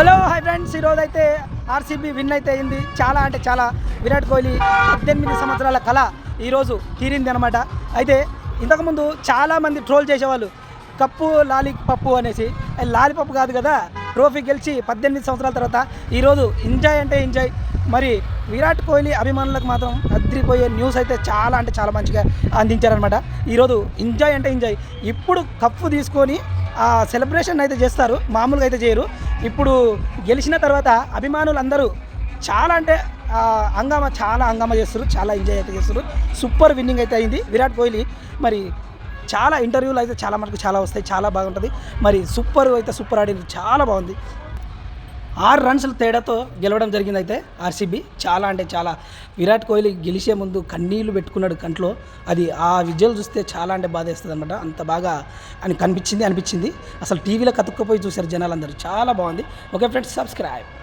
Hello hi friends ఈరోజు అయితే RCB win అయితే అయింది. చాలా అంటే చాలా విరాట్ కోహ్లీ పద్దెనిమిది సంవత్సరాల కళ ఈరోజు తీరింది అనమాట అయితే ఇంతకుముందు చాలామంది ట్రోల్ చేసేవాళ్ళు కప్పు లాలి పప్పు అనేసి. లాలి పప్పు కాదు కదా ట్రోఫీ గెలిచి పద్దెనిమిది సంవత్సరాల తర్వాత ఈరోజు ఎంజాయ్ అంటే ఎంజాయ్ మరి విరాట్ కోహ్లీ అభిమానులకు మాత్రం అద్రిపోయే న్యూస్ అయితే చాలా అంటే చాలా మంచిగా అందించారనమాట ఈరోజు ఎంజాయ్ అంటే ఎంజాయ్ ఇప్పుడు కప్పు తీసుకొని ఆ సెలబ్రేషన్ అయితే చేస్తారు. మామూలుగా అయితే చేయరు. ఇప్పుడు గెలిచిన తర్వాత అభిమానులు అందరూ చాలా అంటే ఆ, హంగామా చాలా హంగామా చేస్తారు చాలా ఎంజాయ్ అయితే చేస్తారు సూపర్ విన్నింగ్ అయితే అయింది. విరాట్ కోహ్లీ మరి చాలా ఇంటర్వ్యూలు అయితే చాలా మనకు చాలా వస్తాయి చాలా బాగుంటుంది. మరి సూపర్ అయితే సూపర్ ఆడింది చాలా బాగుంది. ఆరు రన్స్ల తేడాతో గెలవడం జరిగింది అయితే ఆర్సీబీ. చాలా అంటే చాలా. విరాట్ కోహ్లీ గెలిచే ముందు కన్నీళ్ళు పెట్టుకున్నాడు కంట్లో. అది ఆ విజువల్ చూస్తే చాలా అంటే బాధేస్తుంది అనమాట అంత బాగా అని కనిపించింది అనిపించింది. అసలు టీవీలో కతుక్కుపోయి చూశారు జనాలందరూ. చాలా బాగుంది. Okay friends subscribe.